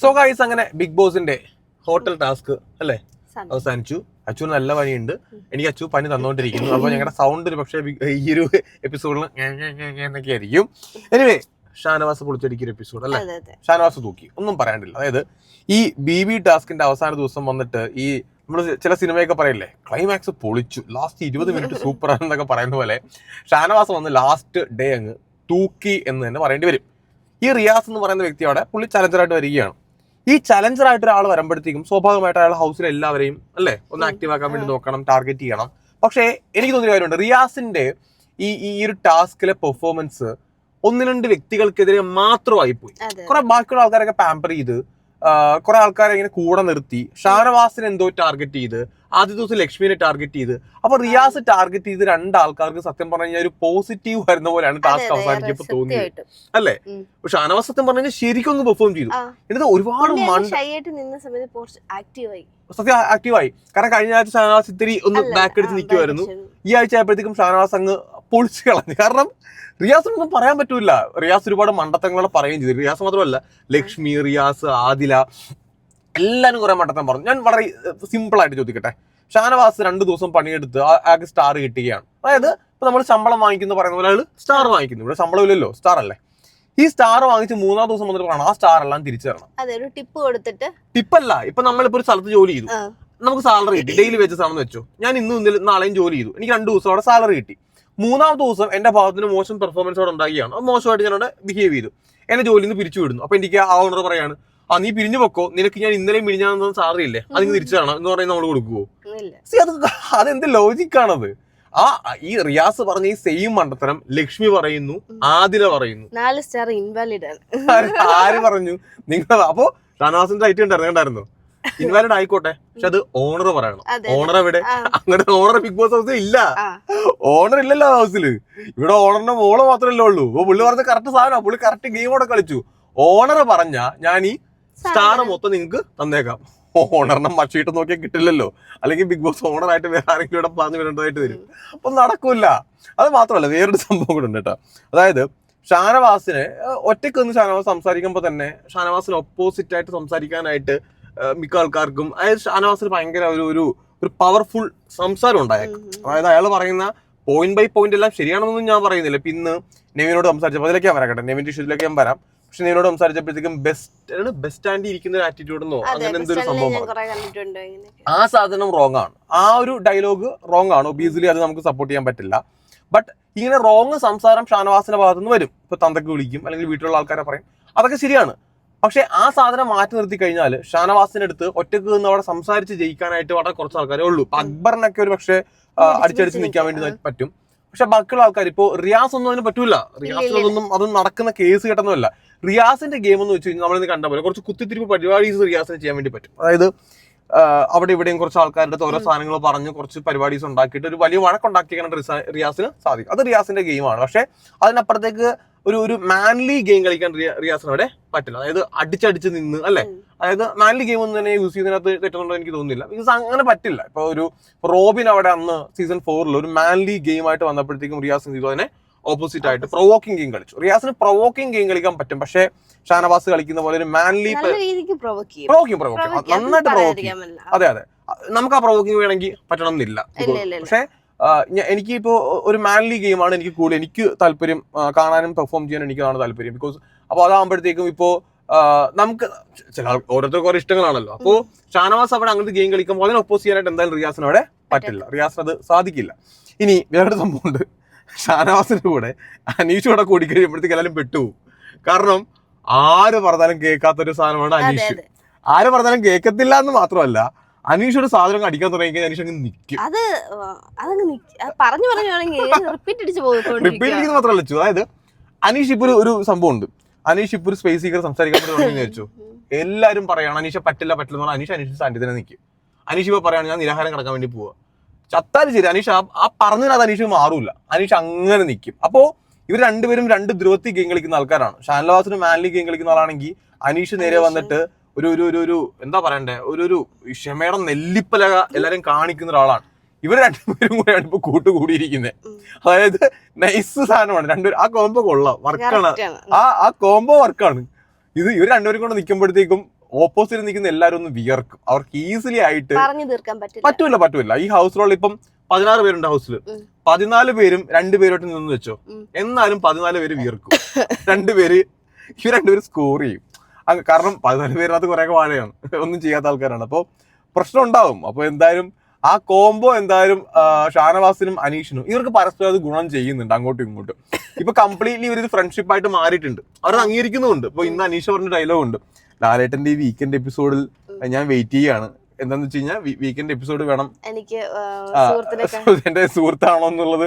So guys അങ്ങനെ Bigg ബോസിന്റെ hotel task അല്ലേ? അവസാനിച്ചു. അച്ചു നല്ല പനിയുണ്ട് എനിക്ക് അച്ചു പണി തന്നോണ്ടിരിക്കുന്നു. അപ്പൊ ഞങ്ങളുടെ സൗണ്ട് ഒരു പക്ഷേ ഈ ഒരു എപ്പിസോഡിൽ എന്നൊക്കെ ആയിരിക്കും. എനിവേ ഷാനവാസ് പൊളിച്ചടിക്കൊരു എപ്പിസോഡ് അല്ലേ? ഷാനവാസ് തൂക്കി. ഒന്നും പറയാനില്ല. അതായത് ഈ ബി ബി ടാസ്കിന്റെ അവസാന ദിവസം വന്നിട്ട് ഈ നമ്മൾ ചില സിനിമയൊക്കെ പറയില്ലേ? ക്ലൈമാക്സ് പൊളിച്ചു. ലാസ്റ്റ് ഇരുപത് മിനിറ്റ് സൂപ്പർ ആണെന്നൊക്കെ പറയുന്ന പോലെ ഷാനവാസ് വന്ന് ലാസ്റ്റ് ഡേ അങ്ങ് തൂക്കി എന്ന് തന്നെ പറയേണ്ടി വരും. ഈ റിയാസ് എന്ന് പറയുന്ന വ്യക്തി അവിടെ പുള്ളി ചലഞ്ചറായിട്ട് വരികയാണ്. ഈ ചലഞ്ചർ ആയിട്ട് ഒരാൾ വരുമ്പോഴത്തേക്കും സ്വാഭാവികമായിട്ട് അയാൾ ഹൗസിലെ എല്ലാവരെയും അല്ലേ? ഒന്ന്. ആക്റ്റീവ് ആക്കാൻ വേണ്ടി നോക്കണം ടാർഗറ്റ് ചെയ്യണം. പക്ഷേ എനിക്ക് തോന്നിയ കാര്യമുണ്ട്. റിയാസിന്റെ ഈ ഈ ഒരു ടാസ്കിലെ പെർഫോമൻസ് ഒന്ന് രണ്ട് വ്യക്തികൾക്കെതിരെ മാത്രമായി പോയി. കുറെ ബാക്കിയുള്ള ആൾക്കാരൊക്കെ പാമ്പർ ചെയ്ത് കുറെ ആൾക്കാരെ ഇങ്ങനെ കൂടെ നിർത്തി. ഷാനവാസിനെ എന്തോ ടാർഗറ്റ് ചെയ്ത് ആദ്യ ദിവസം ലക്ഷ്മിനെ ടാർഗറ്റ് ചെയ്ത്. അപ്പൊ റിയാസ് ടാർഗറ്റ് ചെയ്ത് രണ്ട് ആൾക്കാർക്ക് സത്യം പറഞ്ഞു കഴിഞ്ഞാൽ ഒരു പോസിറ്റീവ് വരുന്ന പോലെയാണ് ടാസ്ക് അവസാനിക്കുമ്പോൾ തോന്നിയത്. അല്ലെ. പക്ഷെ അനവ സത്യം പറഞ്ഞു കഴിഞ്ഞാൽ ശരിക്കും അങ്ങ് പെർഫോം ചെയ്തു. എന്നിട്ട് ഒരുപാട് സത്യം ആക്റ്റീവായി കാരണം കഴിഞ്ഞ ആഴ്ച ഷാനവാസ് ഇത്തിരി ഒന്ന് ബാക്ക് എടുത്ത് നിൽക്കുമായിരുന്നു ഈ ആഴ്ച ആയപ്പോഴത്തേക്കും ഷാനവാസ് അങ്ങ് പൊളിച്ചു കളഞ്ഞു. കാരണം റിയാസിനൊന്നും പറയാൻ പറ്റൂല. റിയാസ് ഒരുപാട് മണ്ടത്തങ്ങളോടെ പറയുകയും ചെയ്തു. റിയാസ് മാത്രമല്ല ലക്ഷ്മി റിയാസ് ആദില എല്ലാവരും കുറെ മട്ടത്തം പറഞ്ഞു. ഞാൻ വളരെ സിമ്പിൾ ആയിട്ട് ചോദിക്കട്ടെ. ഷാനവാസ് രണ്ട് ദിവസം പണിയെടുത്ത് ആകെ സ്റ്റാർ കിട്ടുകയാണ്. അതായത് ഇപ്പൊ നമ്മൾ ശമ്പളം വാങ്ങിക്കുന്ന പറയുന്ന പോലെ സ്റ്റാർ വാങ്ങിക്കുന്നു. ഇവിടെ ശമ്പളം ഇല്ലല്ലോ സ്റ്റാർ അല്ലേ? ഈ സ്റ്റാർ വാങ്ങിച്ച് മൂന്നാം ദിവസം വന്നിട്ട് പറയണം ആ സ്റ്റാർ എല്ലാം തിരിച്ചു തരണം. അതെ ഒരു ടിപ്പ് കൊടുത്തിട്ട്. ടിപ്പല്ല ഇപ്പൊ നമ്മളിപ്പോ ഒരു സ്ഥലത്ത് ജോലി ചെയ്തു. നമുക്ക് സാലറി കിട്ടി. ഡെയിലി വെച്ച സാധനം വെച്ചു. ഞാൻ ഇന്നും ഇന്നലെ നാളെയും ജോലി ചെയ്തു. എനിക്ക് രണ്ട് ദിവസം അവിടെ സാലറി കിട്ടി. മൂന്നാം ദിവസം എന്റെ ഭാഗത്തിന് മോശം പെർഫോമൻസ് അവിടെ ഉണ്ടാക്കിയാണ് മോശമായിട്ട് ഞാൻ അവിടെ ബിഹേവ് ചെയ്തു. എന്നെ ജോലിയിൽ നിന്ന് പിരിച്ചു വിടുന്നു അപ്പൊ എനിക്ക് ആ ഓണർ പറയാണ് ആ നീ പിരിഞ്ഞു പൊക്കോ? നിനക്ക് ഞാൻ ഇന്നലെയും പിരിഞ്ഞാൽ സാലറി ഇല്ലേ? അത് നീ തിരിച്ചു തരണം എന്ന് പറഞ്ഞാൽ നമ്മൾ കൊടുക്കുവോ? അത് അതെന്ത് ലോജിക്കാണത്? ആ ഈ റിയാസ് പറഞ്ഞ ഈ സെയിം മണ്ടത്തരം ലക്ഷ്മി പറയുന്നു ആദില പറയുന്നു. നാല് സ്റ്റാർ ഇൻവാലിഡ് ആണ്. ആര് പറഞ്ഞു? നിങ്ങൾ അപ്പോ ഷാനവാസിന്റെ ഐറ്റം ഉണ്ടായിരുന്നു ഇൻവാലിഡ് ആയിക്കോട്ടെ. പക്ഷെ അത് ഓണർ പറയണം. ഓണർ എവിടെ? അങ്ങനെ ഓണർ ബിഗ് ബോസ് ഹൗസിൽ ഇല്ല. ഓണർ ഇല്ലല്ലോ ഹൗസിൽ ഇവിടെ ഓണറിന്റെ മോൾ മാത്രമല്ലേ ഉള്ളൂ. പുള്ളി പറഞ്ഞ കറക്റ്റ് സാധനം പുള്ളി കറക്റ്റ് ഗെയിമോടെ കളിച്ചു. ഓണർ പറഞ്ഞ ഞാൻ ഈ സ്റ്റാർ മൊത്തം നിങ്ങൾക്ക് തന്നേക്കാം. ഓണറിനെ മച്ചിട്ട് നോക്കിയാൽ കിട്ടില്ലല്ലോ. അല്ലെങ്കിൽ ബിഗ് ബോസ് ഓണർ ആയിട്ട് വേറെ ആരെങ്കിലും ഇവിടെ പറഞ്ഞു വരേണ്ടതായിട്ട് വരും. അപ്പൊ നടക്കൂല. അത് മാത്രമല്ല വേറൊരു സംഭവം കൂടെ ഉണ്ട് കേട്ടോ. അതായത് ഷാനവാസിനെ ഒറ്റയ്ക്ക് നിന്ന് ഷാനവാസ് സംസാരിക്കുമ്പോൾ തന്നെ ഷാനവാസിന് ഓപ്പോസിറ്റ് ആയിട്ട് സംസാരിക്കാനായിട്ട് മിക്ക ആൾക്കാർക്കും അതായത് ഷാനവാസിന് ഭയങ്കര ഒരു ഒരു ഒരു പവർഫുൾ സംസാരം ഉണ്ടായേക്കും. അതായത് അയാൾ പറയുന്ന പോയിന്റ് ബൈ പോയിന്റ് എല്ലാം ശരിയാണെന്നൊന്നും ഞാൻ പറയുന്നില്ല. പിന്നെ നെവിനോട് സംസാരിച്ചപ്പോൾ അതിലേക്ക് ഞാൻ വരാം കേട്ടോ. നെവിന്റെ ഇഷ്യൂസിലേക്ക് ഞാൻ വരാം. പക്ഷെ നിന്നോട് സംസാരിച്ചപ്പോഴത്തേക്കും ബെസ്റ്റ് ബെസ്റ്റ് ആൻഡ് ഇരിക്കുന്ന ആറ്റിറ്റ്യൂഡ് എന്നോ അങ്ങനെ എന്തൊരു സംഭവമാണ്? ആ സാധനം റോങ് ആണ്. ആ ഒരു ഡയലോഗ് റോങ് ആണ്. ഒബിയസ്ലി അത് നമുക്ക് സപ്പോർട്ട് ചെയ്യാൻ പറ്റില്ല. ബട്ട് ഇങ്ങനെ റോങ് സംസാരം ഷാനവാസിന്റെ ഭാഗത്തു നിന്ന് വരും. ഇപ്പൊ തന്തക്ക് വിളിക്കും അല്ലെങ്കിൽ വീട്ടിലുള്ള ആൾക്കാരെ പറയും. അതൊക്കെ ശരിയാണ്. പക്ഷെ ആ സാധനം മാറ്റി നിർത്തി കഴിഞ്ഞാൽ ഷാനവാസിന്റെ അടുത്ത് ഒറ്റയ്ക്ക് നിന്ന് അവിടെ സംസാരിച്ച് ജയിക്കാനായിട്ട് വളരെ കുറച്ച് ആൾക്കാരേ ഉള്ളൂ. ഇപ്പൊ അക്ബറിനൊക്കെ ഒരു പക്ഷേ അടിച്ചടിച്ച് നിൽക്കാൻ വേണ്ടി പറ്റും. പക്ഷെ ബാക്കിയുള്ള ആൾക്കാർ ഇപ്പോ റിയാസ് ഒന്നും അതിന് പറ്റൂല. റിയാസിലൊന്നും അതൊന്നും നടക്കുന്ന കേസ് കേട്ടൊന്നുമല്ല. റിയാസിന്റെ ഗെയിം എന്ന് വെച്ച് കഴിഞ്ഞാൽ നമ്മളിന്ന് കണ്ട പോലെ കുറച്ച് കുത്തിത്തിരിപ്പ് പരിപാടീസ് റിയാസിന് ചെയ്യാൻ വേണ്ടി പറ്റും. അതായത് അവിടെ ഇവിടെയും കുറച്ച് ആൾക്കാരുടെ ഓരോ സാധനങ്ങൾ പറഞ്ഞ് കുറച്ച് പരിപാടീസ് ഉണ്ടാക്കിയിട്ട് ഒരു വലിയ വഴക്കുണ്ടാക്കിയാണ് റിയാസിന് സാധിക്കും. അത് റിയാസിന്റെ ഗെയിമാണ് പക്ഷെ അതിനപ്പുറത്തേക്ക് ഒരു ഒരു മാൻലി ഗെയിം കളിക്കാൻ റിയാസിന് അവിടെ പറ്റില്ല. അതായത് അടിച്ചടിച്ച് നിന്ന് അല്ലെ. അതായത് മാൻലി ഗെയിം ഒന്നും തന്നെ യൂസ് ചെയ്യുന്നതിനകത്ത് തെറ്റുന്നുണ്ടോ എനിക്ക് തോന്നുന്നില്ല. ബിക്കോസ് അങ്ങനെ പറ്റില്ല. ഇപ്പൊ ഒരു റോബിൻ അവിടെ അന്ന് സീസൺ ഫോറിൽ ഒരു മാൻലി ഗെയിം ആയിട്ട് വന്നപ്പോഴത്തേക്കും റിയാസ് ചെയ്തു? അതിനെ ഓപ്പോസിറ്റ് ആയിട്ട് പ്രൊവോക്കിംഗ് ഗെയിം കളിച്ചു. റിയാസിന് പ്രൊവോക്കിംഗ് ഗെയിം കളിക്കാൻ പറ്റും. പക്ഷെ ഷാനവാസ് കളിക്കുന്ന പോലെ ഒരു മാൻലി പ്രൊവോക്കിംഗ് പ്രൊവോക്കിംഗ് നന്നായിട്ട് പ്രൊവോക്കിംഗ്. അതെ അതെ. നമുക്ക് ആ പ്രൊവോക്കിംഗ് വേണമെങ്കിൽ പറ്റണം എന്നില്ല. പക്ഷെ എനിക്ക് ഇപ്പോ ഒരു മാൻലി ഗെയിമാണ് എനിക്ക് കൂടുതൽ എനിക്ക് താല്പര്യം കാണാനും പെർഫോം ചെയ്യാൻ എനിക്കാണ് താല്പര്യം. ബിക്കോസ് അപ്പോൾ അതാകുമ്പോഴത്തേക്കും ഇപ്പോ നമുക്ക് ചില ഓരോരുത്തർക്ക് ഓരോ ഇഷ്ടങ്ങളാണല്ലോ. അപ്പോ ഷാനവാസ് അവിടെ അങ്ങനത്തെ ഗെയിം കളിക്കുമ്പോൾ അതിനെ ഒപ്പോസ് ചെയ്യാനായിട്ട് എന്തായാലും റിയാസിന് അവിടെ പറ്റില്ല. റിയാസിന് അത് സാധിക്കില്ല. ഇനി വേറൊരു സംഭവമുണ്ട്. ഷാനവാസിന്റെ കൂടെ അനീഷ് കൂടെ കൂടി കഴിയുമ്പോഴത്തേക്ക് എല്ലാവരും പെട്ടുപോകും കാരണം ആര് പറഞ്ഞാലും കേൾക്കാത്തൊരു സാധനമാണ് അനീഷ്. ആര് പറഞ്ഞാലും കേൾക്കത്തില്ല എന്ന് മാത്രമല്ല അനീഷ് ഒരു സാധനം അടിക്കാൻ തുടങ്ങി അനീഷ് അങ്ങ് നിൽക്കും അത് അതങ്ങ് പറഞ്ഞു പറഞ്ഞു റിപ്പീറ്റ് അടിച്ച് റിപ്പീറ്റ് മാത്രമല്ല അതായത് അനീഷ് ഇപ്പൊ ഒരു- സംഭവം ഉണ്ട്. അനീഷ് ഇപ്പൊ ഒരു സ്പേസ് സീക്കർ സംസാരിക്കാൻ തുടങ്ങി വെച്ചു. എല്ലാരും പറയാണ് അനീഷ പറ്റില്ല പറ്റില്ല എന്ന് പറഞ്ഞാൽ അനീഷ് അനീഷ് തന്നെ നിൽക്കും അനീഷ് ഇപ്പൊ പറയാണ് ഞാൻ നിരാഹാരം കിടക്കാൻ വേണ്ടി പോവാ. ചത്താലും ശരി അനീഷ് ആ- പറഞ്ഞതിനകത്ത് അനീഷ് മാറൂല. അനീഷ് അങ്ങനെ നിൽക്കും അപ്പോ ഇവർ രണ്ടുപേരും രണ്ട് ധ്രുവത്തിൽ ഗെയിം കളിക്കുന്ന ആൾക്കാരാണ്. ഷാൻലവാസിന് മാൻലി ഗെയിം കളിക്കുന്ന ആളാണെങ്കിൽ അനീഷ് നേരെ വന്നിട്ട് ഒരു ഒരു ഒരു ഒരു എന്താ പറയണ്ടേ? ഒരു ഒരു ക്ഷമയുടെ നെല്ലിപ്പല എല്ലാരും കാണിക്കുന്ന ഒരാളാണ്. ഇവർ രണ്ടുപേരും കൂടെയാണ് ഇപ്പൊ കൂട്ടുകൂടിയിരിക്കുന്നത് അതായത് നൈസ് സാധനമാണ്. രണ്ടുപേരും ആ കോംബോ കൊള്ളാം. വർക്കാണ് ആ ആ കോംബോ വർക്കാണ് ഇത് ഇവർ രണ്ടുപേരും കൊണ്ട് നിൽക്കുമ്പോഴത്തേക്കും ഓപ്പോസിറ്റ് നിൽക്കുന്ന എല്ലാവരും ഒന്ന് വിയർക്കും. അവർക്ക് ഈസിലി ആയിട്ട് പറഞ്ഞു തീർക്കാൻ പറ്റില്ല. പറ്റൂല പറ്റൂല. ഈ ഹൗസ് റോൾ ഇപ്പം പതിനാറ് പേരുണ്ട് ഹൗസിൽ. പതിനാല് പേരും രണ്ടുപേരോട്ട് നിന്ന് വെച്ചോ? എന്നാലും പതിനാല് പേര് വിയർക്കും. രണ്ടുപേര് ഇവർ രണ്ടുപേര് സ്കോർ ചെയ്യും. കാരണം പതിനാല് പേരിനകത്ത് കുറെ വാഴയാണ് ഒന്നും ചെയ്യാത്ത ആൾക്കാരാണ്. അപ്പോൾ പ്രശ്നം ഉണ്ടാവും. അപ്പോൾ എന്തായാലും ആ കോംബോ എന്തായാലും ഷാനവാസിനും അനീഷിനും ഇവർക്ക് പരസ്പരം അത് ഗുണം ചെയ്യുന്നുണ്ട് അങ്ങോട്ടും ഇങ്ങോട്ടും. ഇപ്പൊ കംപ്ലീറ്റ്ലി ഇവർ ഫ്രണ്ട്ഷിപ്പ് ആയിട്ട് മാറിയിട്ടുണ്ട്. അവർ അംഗീകരിക്കുന്നുമുണ്ട്. ഇപ്പൊ ഇന്ന് അനീഷ് പറഞ്ഞ ഡയലോഗ് ഉണ്ട്. ലാലേട്ടന്റെ ഈ വീക്കെൻഡ് എപ്പിസോഡിൽ ഞാൻ വെയിറ്റ് ചെയ്യാണ് എന്താന്ന് വെച്ച് കഴിഞ്ഞാൽ വീക്കെൻഡ് എപ്പിസോഡ് വേണം. എനിക്ക് എന്റെ സുഹൃത്താണോ എന്നുള്ളത്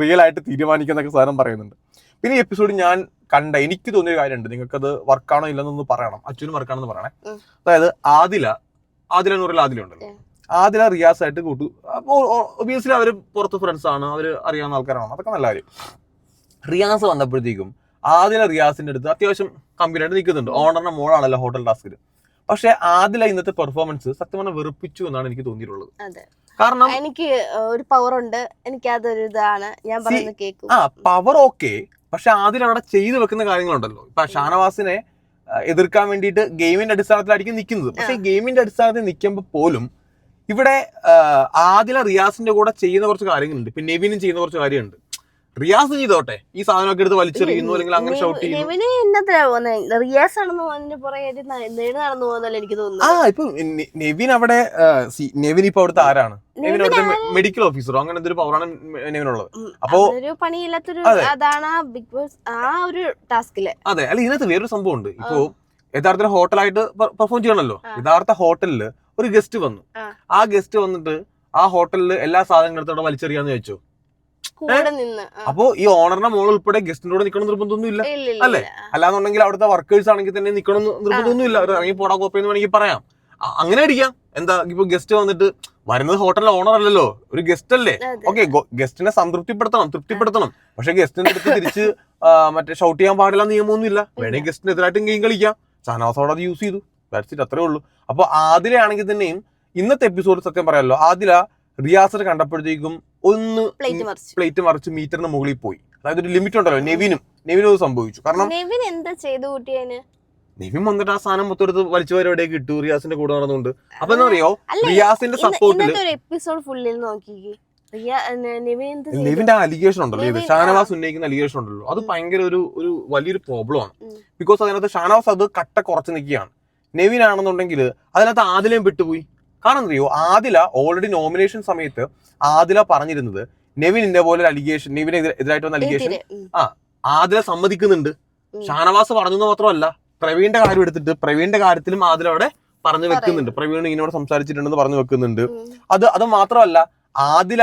റിയൽ ആയിട്ട് തീരുമാനിക്കുന്നൊക്കെ സാധനം പറയുന്നുണ്ട്. പിന്നെ ഈ എപ്പിസോഡ് ഞാൻ കണ്ട എനിക്ക് തോന്നിയ കാര്യമുണ്ട്. നിങ്ങൾക്കത് വർക്കാണോ ഇല്ലെന്നൊന്ന് പറയണം. അച്ഛനും വർക്കാണെന്ന് പറയണേ. അതായത് ആദില ആദില എന്ന് പറയുന്ന ആദില ഉണ്ടല്ലോ. ആദില റിയാസ് ആയിട്ട് കൂട്ടു ഒബിയസ്ലി അവർ പുറത്ത് ഫ്രണ്ട്സ് ആണ് അവർ അറിയാവുന്ന ആൾക്കാരാണ്. അതൊക്കെ നല്ല കാര്യം. റിയാസ് വന്നപ്പോഴത്തേക്കും ആദില റിയാസിന്റെ അടുത്ത് അത്യാവശ്യം കമ്പനി ആയിട്ട് നിൽക്കുന്നുണ്ട്. ഓണറിന്റെ മോളാണല്ലോ ഹോട്ടൽ ടാസ്കിൽ പക്ഷെ ആദില ഇന്നത്തെ പെർഫോമൻസ് സത്യം പറഞ്ഞാൽ വെറുപ്പിച്ചു എന്നാണ് എനിക്ക് തോന്നിയിട്ടുള്ളത്. കാരണം എനിക്ക് ഒരു പവർ ഉണ്ട്. എനിക്ക് അതൊരു ഇതാണ്. ഞാൻ പറയുന്നത് കേൾക്കും ആ പവർ ഓക്കെ പക്ഷെ ആദ്യം അവിടെ ചെയ്തു വെക്കുന്ന കാര്യങ്ങളുണ്ടല്ലോ. ഇപ്പൊ ഷാനവാസിനെ എതിർക്കാൻ വേണ്ടിയിട്ട് ഗെയിമിന്റെ അടിസ്ഥാനത്തിലായിരിക്കും നിൽക്കുന്നത്. പക്ഷെ ഗെയിമിന്റെ അടിസ്ഥാനത്തിൽ നിൽക്കുമ്പോൾ പോലും ഇവിടെ ആദില റിയാസിന്റെ കൂടെ ചെയ്യുന്ന കുറച്ച് കാര്യങ്ങളുണ്ട്. പിന്നെ നെവിനും ചെയ്യുന്ന കുറച്ച് കാര്യമുണ്ട് റിയാസ് ചെയ്തോട്ടെ ഈ സാധനമൊക്കെ എടുത്ത് വലിച്ചെറിയുന്നു അല്ലെങ്കിൽ അങ്ങനെ ഷൗട്ട് ചെയ്യുന്നു. എന്നത്തിനാ പോകുന്നത് റിയാസ് ആണെന്ന് അതിന്റെ പുറകെ നേടി നടന്നു പോകുന്നല്ലേ എനിക്ക് ആ തോന്നുന്നു ഇപ്പൊ നെ- നെവിൻ അവിടെ നെവിൻ ഇപ്പൊ അവിടുത്തെ ആരാണ്? നെവിൻ അവിടുത്തെ മെഡിക്കൽ ഓഫീസറോ അങ്ങനെ എന്തൊരു പവറാണ് നെവിനുള്ളത്. അപ്പോ- അവനൊരു പണിയില്ലാത്തൊരു അതെ. അതാണ് ആ ബിഗ് ബോസ് ആ ഒരു ടാസ്കിൽ. അതെ അല്ല ഇതിനകത്ത് വേറൊരു സംഭവം ഉണ്ട്. ഇപ്പോ യഥാർത്ഥ ഹോട്ടലായിട്ട് പെർഫോം ചെയ്യണല്ലോ. ആ. യഥാർത്ഥ ഹോട്ടലിൽ ഒരു ഗസ്റ്റ് വന്നു. ആ. ആ ഗസ്റ്റ് വന്നിട്ട് ആ ഹോട്ടലിൽ എല്ലാ സാധനങ്ങളും എടുത്തോടെ വലിച്ചെറിയാന്ന് വെച്ചു കൂടെ നിന്ന് അപ്പോ ഈ ഓണറിന്റെ മോൾ ഉൾപ്പെടെ ഗസ്റ്റിന്റെ കൂടെ നിൽക്കണം നിർബന്ധമൊന്നും ഇല്ല അല്ലേ? അല്ലാന്നുണ്ടെങ്കിൽ അവിടുത്തെ വർക്കേഴ്സ് ആണെങ്കിൽ തന്നെ നിൽക്കണം നിർബന്ധമൊന്നും ഇല്ല അവർ ഇറങ്ങി പോടാ കോപ്പയെന്ന് വേണമെങ്കിൽ പറയാം. അങ്ങനെ അടിക്കാം. എന്താ ഇപ്പൊ ഗസ്റ്റ് വന്നിട്ട് വരുന്നത് ഹോട്ടലിലെ ഓണർ അല്ലല്ലോ. ഒരു ഗസ്റ്റ് അല്ലേ. ഓക്കെ ഗസ്റ്റിനെ സംതൃപ്തിപ്പെടുത്തണം തൃപ്തിപ്പെടുത്തണം. പക്ഷെ ഗസ്റ്റിന്റെ അടുത്ത് തിരിച്ച് മറ്റേ ഷൗട്ട് ചെയ്യാൻ പാടില്ല നിയമമൊന്നും ഇല്ല. വേണമെങ്കിൽ ഗസ്റ്റിന് എതിരായിട്ടും ഗെയിം കളിക്കാം ഷാനവാസോട് അത് യൂസ് ചെയ്തു. വരച്ചിട്ട് അത്രേ ഉള്ളൂ. അപ്പൊ ആദിലാണെങ്കിൽ തന്നെയും ഇന്നത്തെ എപ്പിസോഡ് സത്യം പറയാമല്ലോ ആദില റിയാസർ കണ്ടപ്പോഴത്തേക്കും ഒന്ന് പ്ലേറ്റ് മറിച്ച്. മീറ്ററിന് മുകളിൽ പോയി. അതായത് ഒരു ലിമിറ്റ് ഉണ്ടല്ലോ നെവിനും. നെവിനും അത് സംഭവിച്ചു. കാരണം നെവിൻ എന്താ ചെയ്തു കൂട്ടിയതിന് നെവിൻ വന്നിട്ട് ആ സാധനം മൊത്തം വലിച്ചു വരവിടേക്ക് ഇട്ടു. റിയാസിന്റെ കൂടെ നടന്നുകൊണ്ട്. അപ്പൊ എന്താ അറിയോ റിയാസിന്റെ സപ്പോർട്ടിൽ എപ്പിസോഡ് ഫുള്ളിൽ നോക്കിക്കേ? നെവിന്റെ അലിഗേഷൻ ഉണ്ടല്ലോ ഇത്. ഷാനവാസ് ഉന്നയിക്കുന്ന അലിഗേഷൻ ഉണ്ടല്ലോ. അത് ഭയങ്കര ഒരു ഒരു വലിയൊരു പ്രോബ്ലം ആണ്. ബിക്കോസ് അതിനകത്ത് ഷാനവാസ് അത് കട്ട കുറച്ച് നിൽക്കുകയാണ്. നെവിൻ ആണെന്നുണ്ടെങ്കിൽ അതിനകത്ത് ആദിലയും വിട്ടുപോയി കാരണം അറിയോ? ആദില ഓൾറെഡി നോമിനേഷൻ സമയത്ത് ആദില പറഞ്ഞിരുന്നത് നെവിൻ ഇതേ പോലെ അലിഗേഷൻ നെവിന് എതിരെ- എതിരായിട്ട് വന്ന അലിഗേഷൻ ആ ആദില സമ്മതിക്കുന്നുണ്ട്. ഷാനവാസ് പറഞ്ഞെന്ന് മാത്രമല്ല പ്രവീണിന്റെ കാര്യം എടുത്തിട്ട് പ്രവീണിന്റെ കാര്യത്തിലും ആദില അവിടെ പറഞ്ഞു വെക്കുന്നുണ്ട്. പ്രവീൺ ഇങ്ങനോട് സംസാരിച്ചിട്ടുണ്ടെന്ന് പറഞ്ഞു വെക്കുന്നുണ്ട്. അത് അത് മാത്രമല്ല ആദില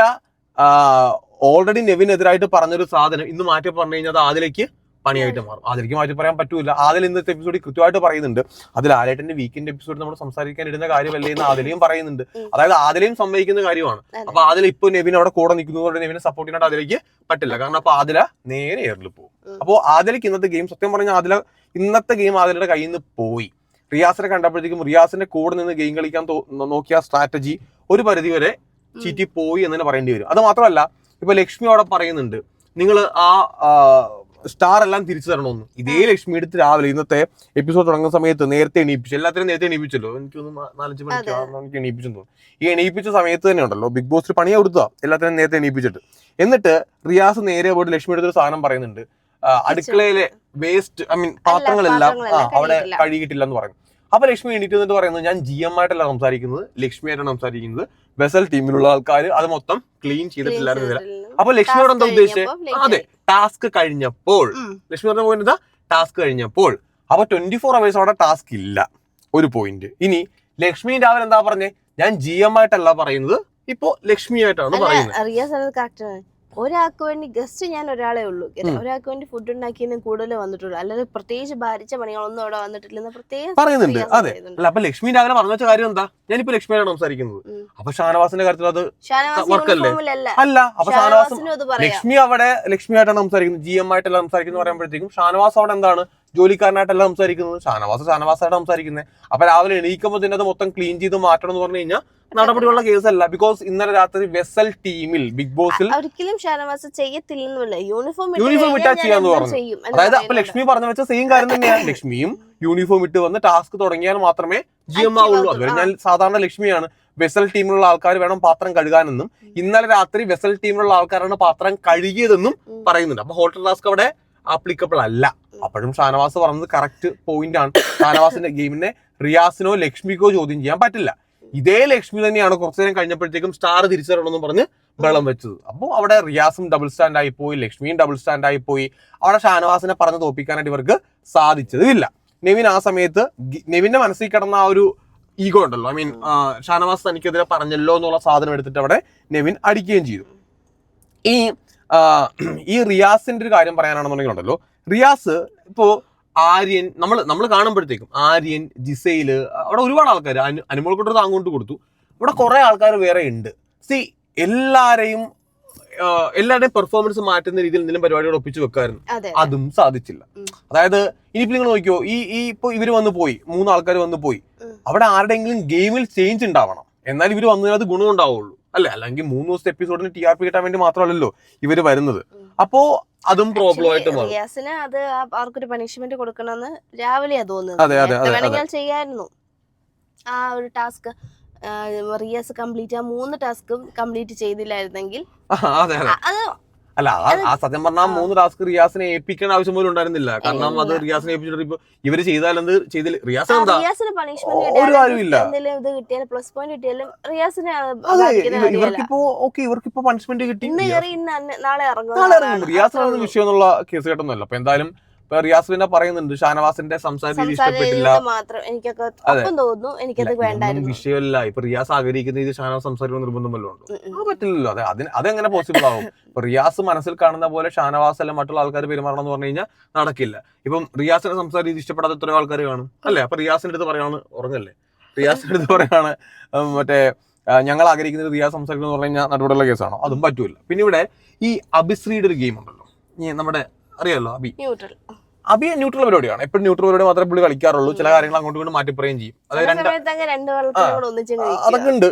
ഓൾറെഡി നെവിനെതിരായിട്ട് പറഞ്ഞൊരു സാധനം ഇന്ന് മാറ്റി പറഞ്ഞു കഴിഞ്ഞാൽ അത് ആദിലേക്ക് പണിയായിട്ട് മാറും. അതിലേക്ക് മാറ്റി പറയാൻ പറ്റൂല. ആദിൽ ഇന്നത്തെ എപ്പിസോഡിൽ കൃത്യമായിട്ട് പറയുന്നുണ്ട്. അതിൽ ആലേട്ടന്റെ വീക്കെൻഡ് എപ്പിസോഡ് നമ്മൾ സംസാരിക്കാൻ ഇടുന്ന കാര്യമല്ലേ എന്ന് ആദിലയും പറയുന്നുണ്ട്. അതായത് ആദിലയും സംഭവിക്കുന്ന കാര്യമാണ്. അപ്പൊ ആദില ഇപ്പൊ നെവിൻ അവിടെ കൂടെ നിൽക്കുന്നതുകൊണ്ട് നെവിനെ സപ്പോർട്ട് ചെയ്യാനായിട്ട് അതിലേക്ക് പറ്റില്ല. കാരണം അപ്പൊ ആദില നേരെ എയറിൽ പോകും. അപ്പോൾ അപ്പോ ആദിലക്ക് ഇന്നത്തെ ഗെയിം സത്യം പറഞ്ഞാൽ ആദില ഇന്നത്തെ ഗെയിം ആദിലയുടെ കയ്യിൽ നിന്ന് പോയി. റിയാസിനെ കണ്ടപ്പോഴത്തേക്കും റിയാസിന്റെ കൂടെ നിന്ന് ഗെയിം കളിക്കാൻ നോക്കിയ നോക്കിയ സ്ട്രാറ്റജി ഒരു പരിധി വരെ ചീറ്റി പോയി എന്ന് തന്നെ പറയേണ്ടി വരും. അത് മാത്രമല്ല ഇപ്പൊ ലക്ഷ്മി അവിടെ പറയുന്നുണ്ട്. നിങ്ങൾ ആ സ്റ്റാർ എല്ലാം തിരിച്ചു തരണമെന്ന്. ഇതേ ലക്ഷ്മി എടുത്ത് രാവിലെ ഇന്നത്തെ എപ്പിസോഡ് തുടങ്ങുന്ന സമയത്ത് നേരത്തെ എണീപ്പിച്ചു. എല്ലാത്തിനും നേരത്തെ എണീപ്പിച്ചല്ലോ. എനിക്കൊന്ന് നാ- നാലഞ്ച് മണിക്ക്. ആറ് മണിക്ക് എണീപ്പിച്ചെന്ന് തോന്നുന്നു. ഈ എണീപ്പിച്ച സമയത്ത് തന്നെ ഉണ്ടല്ലോ. ബിഗ് ബോസിൽ പണി കൊടുത്താ എല്ലാത്തിനും നേരത്തെ എണീപ്പിച്ചിട്ട്. എന്നിട്ട് റിയാസ് നേരെ പോയിട്ട് ലക്ഷ്മി എടുത്തൊരു സാധനം പറയുന്നുണ്ട്. അടുക്കളയിലെ വേസ്റ്റ് ഐ മീൻ പാത്രങ്ങളെല്ലാം ആ അവിടെ കഴുകിയിട്ടില്ല. എന്ന് പറയുന്നു. അപ്പൊ ലക്ഷ്മി എണീറ്റ് എന്നിട്ട് പറയുന്നത് ഞാൻ ജി എം ആയിട്ടല്ല സംസാരിക്കുന്നത്. ലക്ഷ്മിയായിട്ടാണ് സംസാരിക്കുന്നത്. ബെസൽ ടീമിലുള്ള ആൾക്കാർ അത് മൊത്തം ക്ലീൻ ചെയ്തിട്ടില്ലായിരുന്നു. അപ്പൊ ലക്ഷ്മിയോട് എന്താ ഉദ്ദേശിച്ചത് അതെ ടാസ്ക് കഴിഞ്ഞപ്പോൾ. ലക്ഷ്മി പറഞ്ഞ പോയിന്റ് ടാസ്ക് കഴിഞ്ഞപ്പോൾ. അപ്പൊ ട്വന്റി ഫോർ അവേഴ്സ് അവിടെ ടാസ്ക് ഇല്ല. ഒരു പോയിന്റ് ഇനി ലക്ഷ്മി രാവിലെ എന്താ പറഞ്ഞേ? ഞാൻ ജി എം ആയിട്ടല്ല പറയുന്നത്. ഇപ്പോ ലക്ഷ്മി ആയിട്ടാണ് പറയുന്നത്. ഒരാൾക്ക് വേണ്ടി ഗസ്റ്റ് ഞാൻ ഒരാളെ ഉള്ളൂ. ഒരാൾക്ക് വേണ്ടി ഫുഡ് ഉണ്ടാക്കിയെന്നും കൂടുതൽ വന്നിട്ടുള്ളൂ. അല്ലാതെ പ്രത്യേകിച്ച് ഭാരിച്ച പണികളൊന്നും അവിടെ വന്നിട്ടില്ലെന്ന് പ്രത്യേകം പറയുന്നുണ്ട്. അതെ. അല്ല അപ്പൊ ലക്ഷ്മി രാഘവൻ പറഞ്ഞ വെച്ച കാര്യം എന്താ? ഞാനിപ്പോ ലക്ഷ്മിയാണ് സംസാരിക്കുന്നത്. അപ്പൊ ഷാനവാസിന്റെ കാര്യത്തിൽ അത് വർക്കല്ലേ അല്ല? അപ്പൊ ഷാനവാസ് ലക്ഷ്മി അവിടെ ലക്ഷ്മി ലക്ഷ്മിയായിട്ടാണ് സംസാരിക്കുന്നത്. ജി എം ആയിട്ടല്ല സംസാരിക്കുന്നത് പറയുമ്പോഴത്തേക്കും ഷാനവാസ് അവിടെ എന്താണ്? ജോലിക്കാരനായിട്ടല്ല സംസാരിക്കുന്നത്. ഷാനവാസ് ഷാനവാസായിട്ട് സംസാരിക്കുന്നത്. അപ്പൊ രാവിലെ എണീക്കുമ്പോൾ തന്നെ അത് മൊത്തം ക്ലീൻ ചെയ്ത് മാറ്റണം എന്ന് പറഞ്ഞു കഴിഞ്ഞാൽ നടപടിയുള്ള കേസല്ല. ബിക്കോസ് ഇന്നലെ രാത്രി വെസൽ ടീമിൽ ബിഗ് ബോസിൽ ഒരിക്കലും ഷാനവാസ് ചെയ്യത്തില്ലെന്നുള്ള. യൂണിഫോം യൂണിഫോം ഇട്ടാ ചെയ്യാന്ന് പറഞ്ഞു. അതായത് അപ്പൊ ലക്ഷ്മി പറഞ്ഞു വെച്ച സെയിം കാര്യം തന്നെയാണ് ലക്ഷ്മിയും യൂണിഫോം ഇട്ട് വന്ന് ടാസ്ക് തുടങ്ങിയാൽ മാത്രമേ ജി എം ആവുള്ളൂ അതുവരെ ഞാൻ സാധാരണ ലക്ഷ്മിയാണ്. വെസൽ ടീമിലുള്ള ആൾക്കാർ വേണം പാത്രം കഴുകാനെന്നും ഇന്നലെ രാത്രി വെസൽ ടീമിലുള്ള ആൾക്കാരാണ് പാത്രം കഴുകിയതെന്നും പറയുന്നുണ്ട്. അപ്പൊ ഹോട്ടൽ ടാസ്ക് അവിടെ ആപ്ലിക്കബിൾ അല്ല. അപ്പോഴും ഷാനവാസ് പറഞ്ഞത് കറക്റ്റ് പോയിന്റ് ആണ്. ഷാനവാസിന്റെ ഗെയിമിനെ റിയാസിനോ ലക്ഷ്മിക്കോ ചോദ്യം ചെയ്യാൻ പറ്റില്ല. ഇതേ ലക്ഷ്മി തന്നെയാണ് കുറച്ചു നേരം കഴിഞ്ഞപ്പോഴത്തേക്കും സ്റ്റാർ തിരിച്ചു തരണമെന്ന് പറഞ്ഞ് ബളം വെച്ചത്. അപ്പോൾ അവിടെ റിയാസും ഡബിൾ സ്റ്റാൻഡ് ആയി പോയി ലക്ഷ്മിയും ഡബിൾ സ്റ്റാൻഡ് ആയി പോയി. അവിടെ ഷാനവാസിനെ പറഞ്ഞ് തോപ്പിക്കാനായിട്ട് ഇവർക്ക് സാധിച്ചതില്ല. നെവിൻ ആ സമയത്ത് നെവിന്റെ മനസ്സിൽ കിടന്ന ആ ഒരു ഈഗോ ഉണ്ടല്ലോ. ഐ മീൻ ഷാനവാസ് തനിക്കെതിരെ പറഞ്ഞല്ലോ എന്നുള്ള സാധനം എടുത്തിട്ട് അവിടെ നെവിൻ അടിക്കുകയും ചെയ്തു. ഈ ഈ റിയാസിന്റെ ഒരു കാര്യം പറയാനാണെന്നുണ്ടെങ്കിൽ ഉണ്ടല്ലോ. റിയാസ് ഇപ്പോ ആര്യൻ നമ്മൾ നമ്മൾ കാണുമ്പോഴത്തേക്കും ആര്യൻ ജിസൈൽ അവിടെ ഒരുപാട് ആൾക്കാർ അനുമോൾ കൊട്ടർ അങ്ങോട്ട് കൊടുത്തു. ഇവിടെ കുറേ ആൾക്കാർ വേറെ ഉണ്ട്. സി എല്ലാരെയും എല്ലാവരുടെയും പെർഫോമൻസ് മാറ്റുന്ന രീതിയിൽ എന്തെങ്കിലും പരിപാടികൾ ഒപ്പിച്ച് വെക്കാറുണ്ട് അതും സാധിച്ചില്ല. അതായത് ഇനിയിപ്പോ നിങ്ങൾ നോക്കിയോ ഈ ഈ ഇപ്പൊ ഇവർ വന്ന് പോയി മൂന്ന് ആൾക്കാർ വന്ന് പോയി. അവിടെ ആരുടെയെങ്കിലും ഗെയിമിൽ ചേഞ്ച് ഉണ്ടാവണം. എന്നാൽ ഇവർ വന്നതിനകത്ത് ഗുണം ഉണ്ടാവുള്ളൂ അല്ലെ അല്ലെങ്കിൽ മൂന്ന് ദിവസത്തെ എപ്പിസോഡിന് ടി ആർ പി കിട്ടാൻ വേണ്ടി മാത്രമല്ലല്ലോ ഇവർ വരുന്നത്. അപ്പോ അതും പ്രോബ്ലം ആയിട്ട് റിയാസിന് അത് ആ- അവർക്കൊരു പണിഷ്മെന്റ് കൊടുക്കണമെന്ന് രാവിലെയാ തോന്നുന്നത്. അതെ, നേരത്തെ അതെ, ചെയ്യായിരുന്നു. ആ ഒരു ടാസ്ക് റിയാസ് കംപ്ലീറ്റ് ആ മൂന്ന് ടാസ്കും കംപ്ലീറ്റ് ചെയ്തില്ലായിരുന്നെങ്കിൽ അത് അല്ല ആ- സത്യം പറഞ്ഞാൽ മൂന്ന് ടാസ്ക് റിയാസിനെ ഏൽപ്പിക്കേണ്ട ആവശ്യം പോലും ഉണ്ടായിരുന്നില്ല. കാരണം അത് റിയാസിനെ ഏൽപ്പിച്ചിട്ട് ഇപ്പൊ ഇവർ ചെയ്താലെന്ത് ചെയ്തില്ല? റിയാസ് എന്താ? റിയാസിന് പണിഷ്മെന്റ് ഒരു കാര്യമില്ല. എന്തെങ്കിലും ഇത് കിട്ടിയാലും പ്ലസ് പോയിന്റ് കിട്ടിയാലും റിയാസിനെ. ഇവർക്കിപ്പോ ഓക്കെ ഇവർക്കിപ്പോ പണിഷ്മെന്റ് കിട്ടി. നാളെ ഇറങ്ങും. റിയാസിനൊന്നും വിഷയം എന്നുള്ള കേസ് കേട്ടൊന്നുമല്ല. അപ്പൊ എന്തായാലും ഇപ്പൊ റിയാസ് പിന്നെ പറയുന്നുണ്ട് ഷാനവാസിന്റെ സംസാര രീതി ഇഷ്ടപ്പെട്ടില്ല. തോന്നുന്നു എനിക്കത് വേണ്ടായിരുന്നു. വിഷയമല്ല. ഇപ്പൊ റിയാസ് ആഗ്രഹിക്കുന്ന രീതി ഷാനവാസ് സംസാരിക്കുന്ന നിർബന്ധം വല്ലതും ഉണ്ടോ. അത് പറ്റില്ലല്ലോ. അതെ അതിന് അതെങ്ങനെ പോസിബിൾ ആവും? ഇപ്പൊ റിയാസ് മനസ്സിൽ കാണുന്ന പോലെ ഷാനവാസ് അല്ല മറ്റുള്ള ആൾക്കാർ പെരുമാറണം എന്ന് പറഞ്ഞു കഴിഞ്ഞാൽ നടക്കില്ല. ഇപ്പം റിയാസിന്റെ സംസാര രീതി ഇഷ്ടപ്പെടാത്ത എത്രയോ ആൾക്കാർ കാണും. അല്ലേ? അപ്പൊ റിയാസിന്റെ അടുത്ത് പറയാണ് ഉറങ്ങല്ലേ? റിയാസിന്റെ അടുത്ത് പറയാണ് മറ്റേ ഞങ്ങൾ ആഗ്രഹിക്കുന്നത് റിയാസ് സംസാരിക്കുന്നു പറഞ്ഞു കഴിഞ്ഞാൽ നടപടിയുള്ള കേസാണോ? അതും പറ്റൂല. പിന്നെ ഇവിടെ ഈ അഭിശ്രീയുടെ ഒരു ഗെയിം ഉണ്ടല്ലോ. ഈ നമ്മുടെ അറിയാലോ അബി? ന്യൂട്രൽ അബി ന്യൂട്രൽ പരിപാടിയാണ്. എപ്പോഴും ന്യൂട്രൽ പരിപാടി മാത്രമേ പുള്ളി കളിക്കാറുള്ളൂ. ചില കാര്യങ്ങൾ അങ്ങോട്ടും ഇങ്ങോട്ടും മാറ്റി പറയുകയും ചെയ്യും. അതായത് അതൊക്കെ ഉണ്ട്.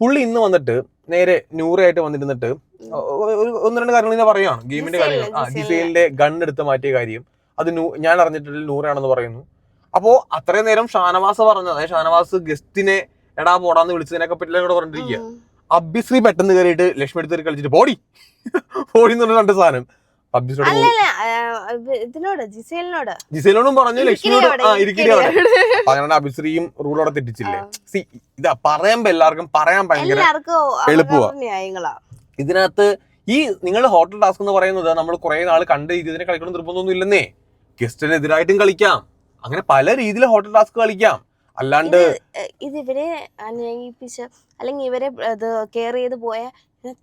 പുള്ളി ഇന്ന് വന്നിട്ട് നേരെ ന്യൂറയായിട്ട് വന്നിരുന്നിട്ട് ഒരു ഒന്ന് രണ്ട് കാര്യങ്ങൾ ഇങ്ങനെ പറയുകയാണ് ഗെയിമിന്റെ കാര്യങ്ങൾ. ആ. ഗൺ എടുത്ത് മാറ്റിയ കാര്യം. അത് ഞാൻ അറിഞ്ഞിട്ടില്ല നൂറാണെന്ന് പറയുന്നു. അപ്പോ അത്രയും നേരം ഷാനവാസ് പറഞ്ഞത് അതായത് ഷാനവാസ് ഗസ്റ്റിനെ എടാ പോടാന്ന് വിളിച്ചതിനൊക്കെ പറ്റില്ല കൂടെ പറഞ്ഞിരിക്കുക. അബ്ബിശ്രീ പെട്ടെന്ന് കയറിയിട്ട് ലക്ഷ്മി എടുത്ത് കളിച്ചിട്ട് ബോഡി പോടി എന്ന് പറഞ്ഞ രണ്ട് സാധനം. അല്ലല്ല ഇതിനോട് ജിസേലിനോട്. ജിസേലിനോടും പറഞ്ഞു ലക്ഷ്മിയോട്? ആ. അങ്ങനെ അഭിശ്രീയും റൂളോടെ തെറ്റിച്ചില്ലേ. സി ഇതാ പറയുമ്പോ എല്ലാവർക്കും പറയാൻ ഭയങ്കര ഇതിനകത്ത് ഈ നിങ്ങൾ ഹോട്ടൽ ടാസ്ക് എന്ന് പറയുന്നത് നമ്മൾ കുറെ നാൾ കണ്ട ഇതിനെ കളിക്കണം നിർബന്ധമൊന്നും ഇല്ലെന്നേ. ഗസ്റ്റിനെതിരായിട്ടും കളിക്കാം. അങ്ങനെ പല രീതിയിൽ ഹോട്ടൽ ടാസ്ക് കളിക്കാം. അല്ലാണ്ട് ഇത് ഇവരെ അനുയോഗിപ്പിച്ച അല്ലെങ്കിൽ ഇവരെ ഇത് കെയർ ചെയ്ത് പോയ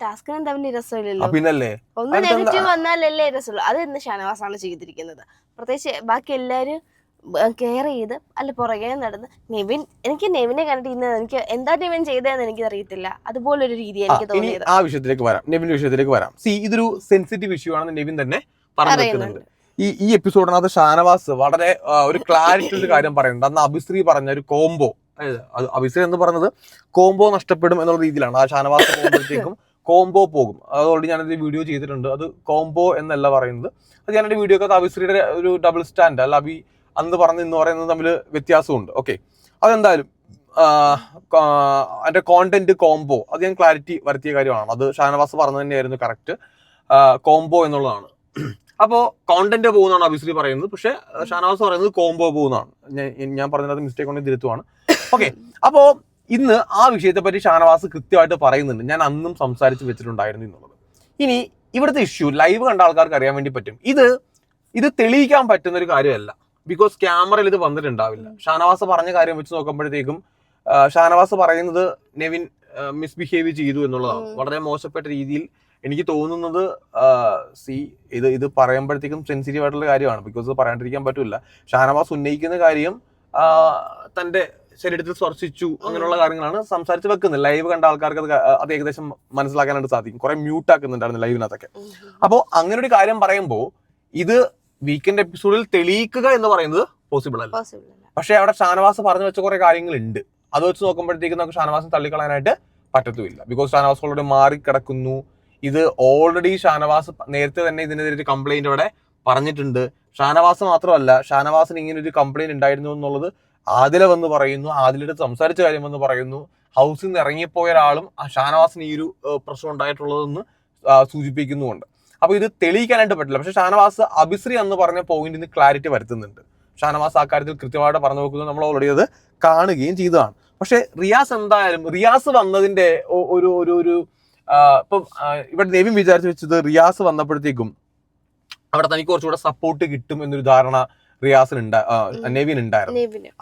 ടാസ്കിനും തമ്മിൽ രസമില്ലല്ലോ? പിന്നല്ലേ? ഒന്ന്? നെഗറ്റീവ് വന്നാലല്ലേ രസമുള്ളൂ. അത് ഇന്ന് ഷാനവാസാണ് ചെയ്തിരിക്കുന്നത്. പ്രത്യേകിച്ച് ബാക്കി എല്ലാവരും കെയർ ചെയ്ത് അല്ല പുറകെ നടന്ന് നെവിൻ എനിക്ക് നെവിനെ കണ്ടിട്ട് ഇന്ന് എനിക്ക് എന്താ നെവിൻ ചെയ്തതെന്ന് എനിക്ക് അറിയത്തില്ല അതുപോലൊരു രീതി ആ, എനിക്ക് തോന്നിയത്. ആ വിഷയത്തിലേക്ക് വരാം. നെവിന്റെ വിഷയത്തിലേക്ക് വരാം. സി ഇതൊരു സെൻസിറ്റീവ് ഇഷ്യൂ ആണെന്ന് നെവിൻ തന്നെ പറഞ്ഞു വെക്കുന്നുണ്ട്. ഈ ഈ എപ്പിസോഡിനകത്ത് ഷാനവാസ് വളരെ ഒരു ക്ലാരിറ്റി ഒരു കാര്യം പറയുന്നുണ്ട്. അന്ന് അഭിശ്രീ പറഞ്ഞ ഒരു കോംബോ അതായത് അത് അഭിശ്രീ എന്ന് പറഞ്ഞത് കോംബോ നഷ്ടപ്പെടും എന്നുള്ള രീതിയിലാണ്. ആ ഷാനവാസ് പോകുമ്പോഴത്തേക്കും കോംബോ പോകും. അത് ഓൾറെഡി ഞാനത് വീഡിയോ ചെയ്തിട്ടുണ്ട്. അത് കോംബോ എന്നല്ല പറയുന്നത്. അത് ഞാനൊരു വീഡിയോ ഒക്കെ അഭിശ്രീയുടെ ഒരു ഡബിൾ സ്റ്റാൻഡ് അല്ല അബി അന്ന് പറഞ്ഞ് ഇന്ന് പറയുന്നത് തമ്മിൽ വ്യത്യാസമുണ്ട്. ഓക്കെ അതെന്തായാലും അതിന്റെ കോണ്ടന്റ് കോംബോ അത് ഞാൻ ക്ലാരിറ്റി വരുത്തിയ കാര്യമാണ്. അത് ഷാനവാസ് പറഞ്ഞത് തന്നെയായിരുന്നു കറക്റ്റ് കോംബോ എന്നുള്ളതാണ്. അപ്പോൾ കോണ്ടന്റ് പോകുന്നതാണ് അഭിശ്രീ പറയുന്നത്. പക്ഷെ ഷാനവാസ് പറയുന്നത് കോംബോ പോകുന്നതാണ്. ഞാൻ- പറഞ്ഞത് മിസ്റ്റേക്ക് ഉണ്ടെങ്കിൽ തിരുത്തുവാണ്. ഓക്കെ അപ്പോ ഇന്ന് ആ വിഷയത്തെ പറ്റി ഷാനവാസ് കൃത്യമായിട്ട് പറയുന്നുണ്ട്. ഞാൻ അന്നും സംസാരിച്ച് വെച്ചിട്ടുണ്ടായിരുന്നു എന്നുള്ളത്. ഇനി ഇവിടുത്തെ ഇഷ്യൂ ലൈവ് കണ്ട ആൾക്കാർക്ക് അറിയാൻ വേണ്ടി പറ്റും. ഇത് ഇത് തെളിയിക്കാൻ പറ്റുന്ന ഒരു കാര്യമല്ല. ബിക്കോസ് ക്യാമറയിൽ ഇത് വന്നിട്ടുണ്ടാവില്ല. ഷാനവാസ് പറഞ്ഞ കാര്യം വെച്ച് നോക്കുമ്പോഴത്തേക്കും ഷാനവാസ് പറയുന്നത് നെവിൻ മിസ്ബിഹേവ് ചെയ്തു എന്നുള്ളതാണ്. വളരെ മോശപ്പെട്ട രീതിയിൽ എനിക്ക് തോന്നുന്നത് സി ഇത് ഇത് പറയുമ്പോഴത്തേക്കും സെൻസിറ്റീവ് ആയിട്ടുള്ള കാര്യമാണ്. ബിക്കോസ് ഇത് പറയാണ്ടിരിക്കാൻ പറ്റില്ല ഷാനവാസ് ഉന്നയിക്കുന്ന കാര്യം തന്റെ തന്റെ ശരീരത്തിൽ സ്പർശിച്ചു അങ്ങനെയുള്ള കാര്യങ്ങളാണ് സംസാരിച്ച് വെക്കുന്നത്. ലൈവ് കണ്ട ആൾക്കാർക്ക് അത് അത് ഏകദേശം മനസ്സിലാക്കാനായിട്ട് സാധിക്കും. കുറെ മ്യൂട്ട് ആക്കുന്നുണ്ടായിരുന്നു ലൈവിനകത്തൊക്കെ അപ്പോ അപ്പോൾ അങ്ങനെ ഒരു കാര്യം പറയുമ്പോൾ ഇത് വീക്കെൻഡ് എപ്പിസോഡിൽ തെളിയിക്കുക എന്ന് പറയുന്നത് പോസിബിൾ അല്ല. പക്ഷെ അവിടെ ഷാനവാസ് പറഞ്ഞു വെച്ച കുറെ കാര്യങ്ങളുണ്ട്. അത് വെച്ച് നോക്കുമ്പോഴത്തേക്കും നമുക്ക് ഷാനവാസിനെ തള്ളിക്കളയാനായിട്ട് പറ്റത്തുമില്ല. ബിക്കോസ് ഷാനവാസ് ഓൾറെഡി മാറിക്കിടക്കുന്നു. ഇത് ഓൾറെഡി ഷാനവാസ് നേരത്തെ തന്നെ ഇതിനെതിരെ ഒരു കംപ്ലൈന്റ് അവിടെ പറഞ്ഞിട്ടുണ്ട്. ഷാനവാസ് മാത്രമല്ല ഷാനവാസിന് ഇങ്ങനെ ഒരു കംപ്ലൈന്റ് ഉണ്ടായിരുന്നു എന്നുള്ളത് ആദില വന്ന് പറയുന്നു ആദിലടുത്ത് സംസാരിച്ച കാര്യം വന്ന് പറയുന്നു. ഹൗസിൽ നിന്ന് ഇറങ്ങിപ്പോയ ഒരാളും ഷാനവാസിന് ഈ ഒരു പ്രശ്നം ഉണ്ടായിട്ടുള്ളതെന്ന് സൂചിപ്പിക്കുന്നുണ്ട് അപ്പൊ ഇത് തെളിയിക്കാനായിട്ട് പറ്റില്ല. പക്ഷെ ഷാനവാസ് അബിശ്രീ എന്ന് പറഞ്ഞ പോയിന്റിന് ക്ലാരിറ്റി വരുത്തുന്നുണ്ട്. ഷാനവാസ് ആ കാര്യത്തിൽ കൃത്യമായിട്ട് പറഞ്ഞു നോക്കുന്നത് നമ്മൾ ഓൾറെഡി അത് കാണുകയും ചെയ്തതാണ്. പക്ഷെ റിയാസ് എന്തായാലും റിയാസ് വന്നതിന്റെ ഒരു ഒരു ഒരു ഇപ്പം ഇവിടെ നെവിൻ വിചാരിച്ചു വെച്ചത് റിയാസ് വന്നപ്പോഴത്തേക്കും അവിടെ തനിക്ക് കുറച്ചുകൂടെ സപ്പോർട്ട് കിട്ടും എന്നൊരു ധാരണ റിയാസിന് നേവിൻ ഉണ്ടായിരുന്നു.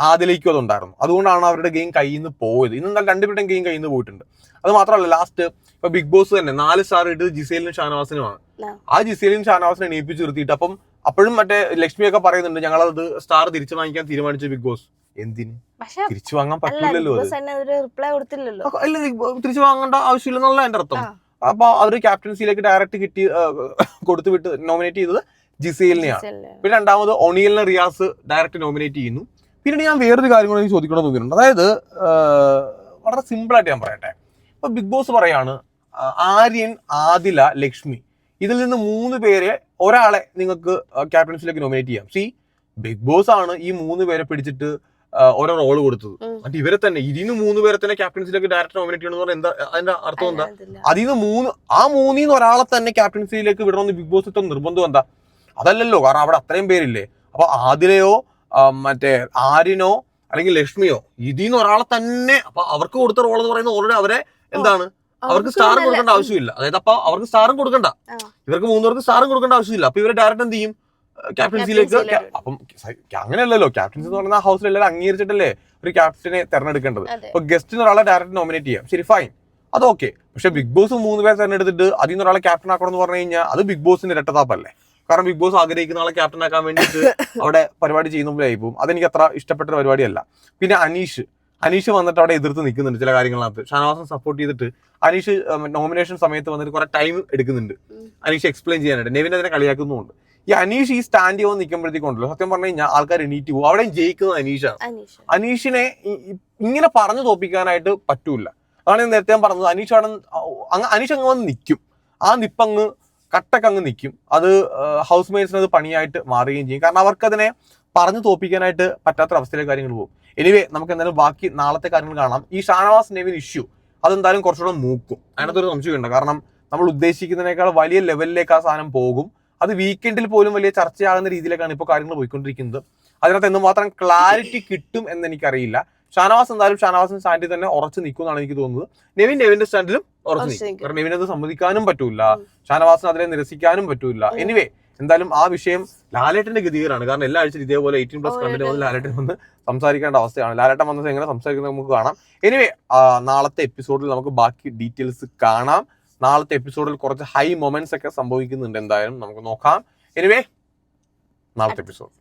ആദിലേക്കും അതുണ്ടായിരുന്നു അതുകൊണ്ടാണ് അവരുടെ ഗെയിം കയ്യിൽ നിന്ന് പോയത്. ഇന്ന് എന്നാൽ രണ്ടുപേരുടെയും ഗെയിം കയ്യിൽ നിന്ന് പോയിട്ടുണ്ട്. അത് മാത്രമല്ല ലാസ്റ്റ് ഇപ്പൊ ബിഗ് ബോസ് തന്നെ നാല് സ്റ്റാർ ഇട്ട് ജിസേലിനും ഷാനവാസിനുമാണ് ആ. ജിസേലിനും ഷാനവാസിനെ എണീപ്പിച്ച് നിർത്തിയിട്ട് അപ്പം അപ്പോഴും മറ്റേ ലക്ഷ്മിയൊക്കെ പറയുന്നുണ്ട് ഞങ്ങളത് സ്റ്റാർ തിരിച്ചു വാങ്ങിക്കാൻ തീരുമാനിച്ചു ബിഗ് ബോസ് എന്തിന്? തിരിച്ചു വാങ്ങാൻ പറ്റില്ലല്ലോ അല്ല തിരിച്ചു വാങ്ങേണ്ട ആവശ്യമില്ലെന്നുള്ള എന്റെ അർത്ഥം. അപ്പൊ അവർ ക്യാപ്റ്റൻസിയിലേക്ക് ഡയറക്റ്റ് കിട്ടി കൊടുത്തു വിട്ട് നോമിനേറ്റ് ചെയ്തത് ജിസേലിനെയാണ്. പിന്നെ രണ്ടാമത് ഒണിയലിനെ റിയാസ് ഡയറക്റ്റ് നോമിനേറ്റ് ചെയ്യുന്നു. പിന്നീട് ഞാൻ വേറൊരു കാര്യം കൂടെ എനിക്ക് ചോദിക്കണമെന്ന് തോന്നിയിട്ടുണ്ട്. അതായത് വളരെ സിമ്പിൾ ആയിട്ട് ഞാൻ പറയട്ടെ. ഇപ്പൊ ബിഗ് ബോസ് പറയാണ് ആര്യൻ ആദില ലക്ഷ്മി. ഇതിൽ നിന്ന് മൂന്ന് പേരെ ഒരാളെ നിങ്ങൾക്ക് ക്യാപ്റ്റൻസിലേക്ക് നോമിനേറ്റ് ചെയ്യാം. സി ബിഗ് ബോസ് ആണ് ഈ മൂന്ന് പേരെ പിടിച്ചിട്ട് ഓരോ റോൾ കൊടുത്തത്. എന്നിട്ട് ഇവരെ തന്നെ ഇതിന്ന് മൂന്ന് പേരെ തന്നെ ക്യാപ്റ്റൻസിലേക്ക് ഡയറക്റ്റ് നോമിനേറ്റ് ചെയ്യണമെന്ന് പറഞ്ഞാൽ എന്താ അതിന്റെ അർത്ഥം എന്താ. അതിൽ നിന്ന് മൂന്ന് ആ മൂന്നിൽ നിന്ന് ഒരാളെ തന്നെ ക്യാപ്റ്റൻസിയിലേക്ക് വിടണമെന്ന് ബിഗ് ബോസ് ഇത്ര നിർബന്ധം എന്താ? അതല്ലല്ലോ കാരണം അവിടെ അത്രയും പേരില്ലേ? അപ്പൊ ആദിലയോ മറ്റേ ആര്യനോ അല്ലെങ്കിൽ ലക്ഷ്മിയോ ഇതിൽ നിന്ന് ഒരാളെ തന്നെ അപ്പൊ അവർക്ക് കൊടുത്ത റോൾ എന്ന് പറയുന്നത് ഓൾറെഡി അവരെ എന്താണ്? അവർക്ക് സ്റ്റാർ കൊടുക്കേണ്ട ആവശ്യമില്ല. അതായത് അപ്പൊ അവർക്ക് സ്റ്റാറും കൊടുക്കണ്ട. ഇവർക്ക് മൂന്നുപേർക്ക് സ്റ്റാറും കൊടുക്കേണ്ട ആവശ്യമില്ല. അപ്പൊ ഇവരെ ഡയറക്റ്റ് എന്ത് ചെയ്യും? ക്യാപ്റ്റൻസിയിലേക്ക് അപ്പം അങ്ങനെയല്ലല്ലോ. ക്യാപ്റ്റൻസി എന്ന് പറയുന്ന ഹൗസിൽ എല്ലാവരും അംഗീകരിച്ചിട്ടല്ലേ ഒരു ക്യാപ്റ്റനെ തെരഞ്ഞെടുക്കേണ്ടത്? അപ്പൊ ഗസ്റ്റിന് ഒരാളെ ഡയറക്റ്റ് നോമിനേറ്റ് ചെയ്യാം. ശരി ഫൈൻ അത് ഓക്കെ പക്ഷെ ബിഗ് ബോസ് മൂന്ന് പേരെ തെരഞ്ഞെടുത്തിട്ട് അതിൽ നിന്ന് ഒരാളെ ക്യാപ്റ്റൻ ആക്കണം എന്ന് പറഞ്ഞു കഴിഞ്ഞാൽ അത് ബിഗ് ബോസിന്റെ ഇരട്ടത്താപ്പല്ലേ? കാരണം ബിഗ് ബോസ് ആഗ്രഹിക്കുന്ന ആളെ ക്യാപ്റ്റൻ ആക്കാൻ വേണ്ടിയിട്ട് അവിടെ പരിപാടി ചെയ്യുമ്പോഴായി പോകും. അതെനിക്ക് അത്ര ഇഷ്ടപ്പെട്ട പരിപാടിയല്ല. പിന്നെ അനീഷ്. അനീഷ് വന്നിട്ട് അവിടെ എതിർത്ത് നിൽക്കുന്നുണ്ട് ചില കാര്യങ്ങളകത്ത് ഷാനവാസൻ സപ്പോർട്ട് ചെയ്തിട്ട് അനീഷ് നോമിനേഷൻ സമയത്ത് വന്നിട്ട് കുറെ ടൈം എടുക്കുന്നുണ്ട്. അനീഷ് എക്സ്പ്ലെയിൻ ചെയ്യാനായിട്ട്. നെവിൻ അതിനെ കളിയാക്കുന്നുമുണ്ട്. ഈ അനീഷ് ഈ സ്റ്റാൻഡ് ചെയ്യാൻ നിൽക്കുമ്പോഴത്തേക്കുണ്ടല്ലോ സത്യം പറഞ്ഞു കഴിഞ്ഞാൽ ആൾക്കാർ എണീറ്റ് പോകും. അവിടെയും ജയിക്കുന്നത് അനീഷാണ്. അനീഷിനെ ഇങ്ങനെ പറഞ്ഞു തോപ്പിക്കാനായിട്ട് പറ്റൂല. അതാണ് ഞാൻ നേരത്തെ ഞാൻ പറഞ്ഞത്. അനീഷ് അവിടെ അനീഷ് അങ്ങ് വന്ന് നിൽക്കും. ആ നിപ്പങ്ങ് കട്ടക്ക് അങ്ങ് നിൽക്കും അത് ഹൗസ് മേറ്റ്സിന് അത് പണിയായിട്ട് മാറുകയും ചെയ്യും. കാരണം അവർക്കതിനെ പറഞ്ഞു തോപ്പിക്കാനായിട്ട് പറ്റാത്തൊരവസ്ഥയിലെ കാര്യങ്ങൾ പോകും. എനിവേ നമുക്ക് എന്തായാലും ബാക്കി നാളത്തെ കാര്യങ്ങൾ കാണാം. ഈ ഷാനവാസ് നെവിൻ ഇഷ്യൂ അതെന്തായാലും കുറച്ചുകൂടെ മൂക്കും. അതിനകത്തൊരു സംശയമുണ്ട് കാരണം നമ്മൾ ഉദ്ദേശിക്കുന്നതിനേക്കാൾ വലിയ ലെവലിലേക്ക് ആ സാധനം പോകും. അത് വീക്കെൻഡിൽ പോലും വലിയ ചർച്ചയാകുന്ന രീതിയിലേക്കാണ് ഇപ്പോൾ കാര്യങ്ങൾ പോയിക്കൊണ്ടിരിക്കുന്നത്. അതിനകത്ത് എന്തുമാത്രം ക്ലാരിറ്റി കിട്ടും എന്ന് എനിക്കറിയില്ല. ഷാനവാസ് എന്തായാലും ഷാനവാസിന്റെ സ്റ്റാൻഡിൽ തന്നെ ഉറച്ചു നിൽക്കും എന്നാണ് എനിക്ക് തോന്നുന്നത്. നെവിൻ നെവിന്റെ സ്റ്റാൻഡിലും ഉറച്ചു നിൽക്കും. കാരണം നെവിൻ അത് സമ്മതിക്കാനും പറ്റൂല. ഷാനവാസിന് അതിനെ നിരസിക്കാനും പറ്റൂല. എനിവേ എന്തായാലും ആ വിഷയം ലാലേട്ടന്റെ ഗതികരാണ് കാരണം എല്ലാ ആഴ്ചയും ഇതേപോലെ എയ്റ്റീൻ പ്ലസ് ഓ, വന്ന് ലാലേട്ടൻ വന്ന് സംസാരിക്കേണ്ട അവസ്ഥയാണ്. ലാലേട്ടൻ വന്നത് എങ്ങനെ സംസാരിക്കുന്നത് നമുക്ക് കാണാം. എനിവേ നാളത്തെ എപ്പിസോഡിൽ നമുക്ക് ബാക്കി ഡീറ്റെയിൽസ് കാണാം. നാളത്തെ എപ്പിസോഡിൽ കുറച്ച് ഹൈ മൊമെന്റ്സ് ഒക്കെ സംഭവിക്കുന്നുണ്ട് എന്തായാലും നമുക്ക് നോക്കാം. എനിവേ നാളത്തെ എപ്പിസോഡ്